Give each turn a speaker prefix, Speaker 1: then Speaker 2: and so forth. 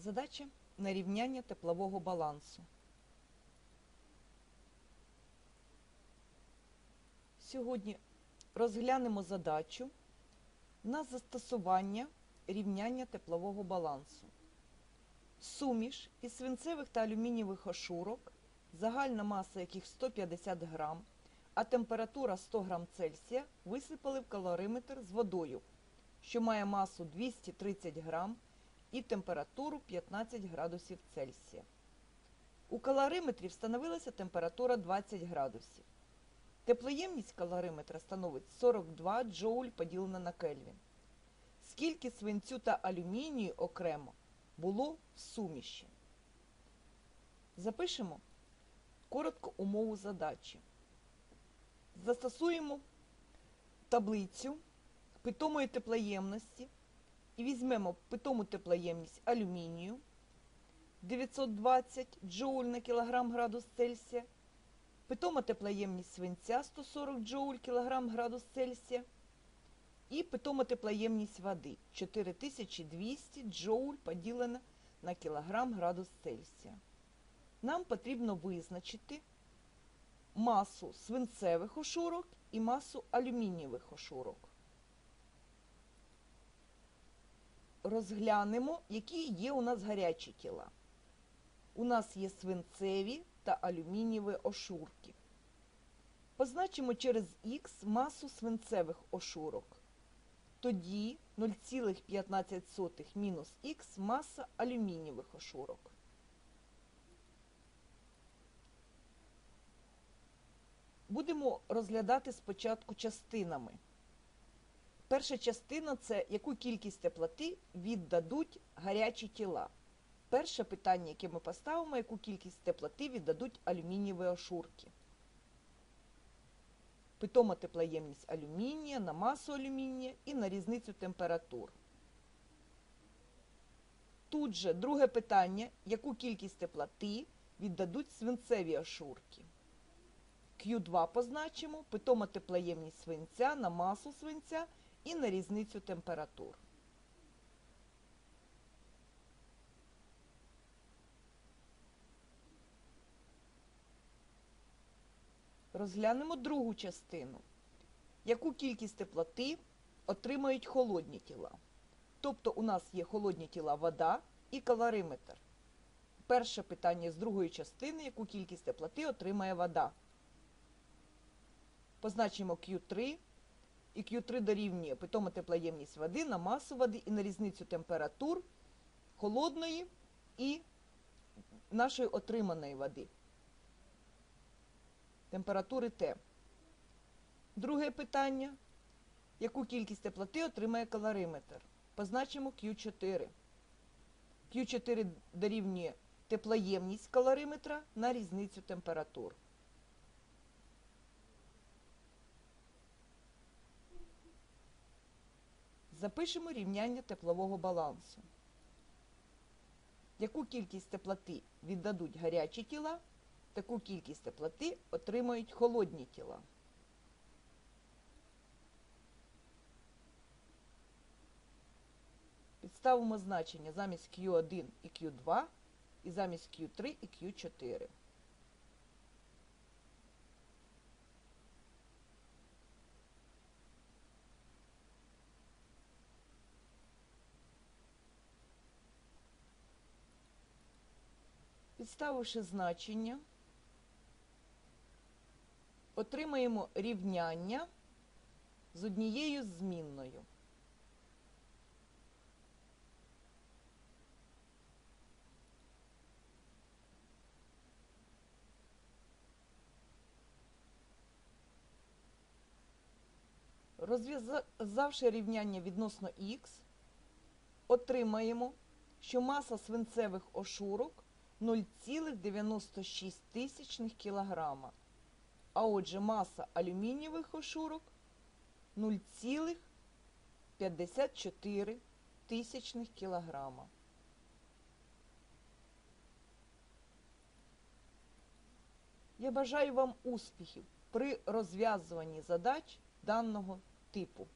Speaker 1: Задача на рівняння теплового балансу. Сьогодні розглянемо задачу на застосування рівняння теплового балансу. Суміш із свинцевих та алюмінієвих ошурок, загальна маса яких 150 грам, а температура 100 грам Цельсія висипали в калориметр з водою, що має масу 230 грам і температуру 15 градусів Цельсія. У калориметрі встановилася температура 20 градусів. Теплоємність калориметра становить 42 джоуль поділено на Кельвін. Скільки свинцю та алюмінію окремо було в суміші? Запишемо коротко умову задачі. Застосуємо таблицю питомої теплоємності і візьмемо питому теплоємність алюмінію 920 джоуль на кілограм градус Цельсія, питома теплоємність свинця 140 джоуль кілограм градус Цельсія і питома теплоємність води 4200 джоуль поділена на кілограм градус Цельсія. Нам потрібно визначити масу свинцевих ошурок і масу алюмінієвих ошурок. Розглянемо, які є у нас гарячі тіла. У нас є свинцеві та алюмінієві ошурки. Позначимо через х масу свинцевих ошурок. Тоді 0,15 мінус х маса алюмінієвих ошурок. Будемо розглядати спочатку частинами. Перша частина це яку кількість теплоти віддадуть гарячі тіла. Перше питання, яке ми поставимо, яку кількість теплоти віддадуть алюмінієві ошурки. Питома теплоємність алюмінія на масу алюмінія і на різницю температур. Тут же друге питання, яку кількість теплоти віддадуть свинцеві ошурки. Q2 позначимо, питома теплоємність свинця на масу свинця і на різницю температур. Розглянемо другу частину. Яку кількість теплоти отримають холодні тіла? Тобто у нас є холодні тіла вода і калориметр. Перше питання з другої частини, яку кількість теплоти отримає вода. Позначимо Q3 і Q3 дорівнює питома теплоємність води на масу води і на різницю температур холодної і нашої отриманої води. Температури Т. Друге питання. Яку кількість теплоти отримає калориметр? Позначимо Q4. Q4 дорівнює теплоємність калориметра на різницю температур. Запишемо рівняння теплового балансу. Яку кількість теплоти віддадуть гарячі тіла, таку кількість теплоти отримають холодні тіла. Підставимо значення замість Q1 і Q2 і замість Q3 і Q4. Підставивши значення, отримаємо рівняння з однією змінною. Розв'язавши рівняння відносно х, отримаємо, що маса свинцевих ошурок 0,96 тисячних кілограма. А отже, маса алюмінієвих ошурок 0,54 тисячних кілограма. Я бажаю вам успіхів при розв'язуванні задач даного типу.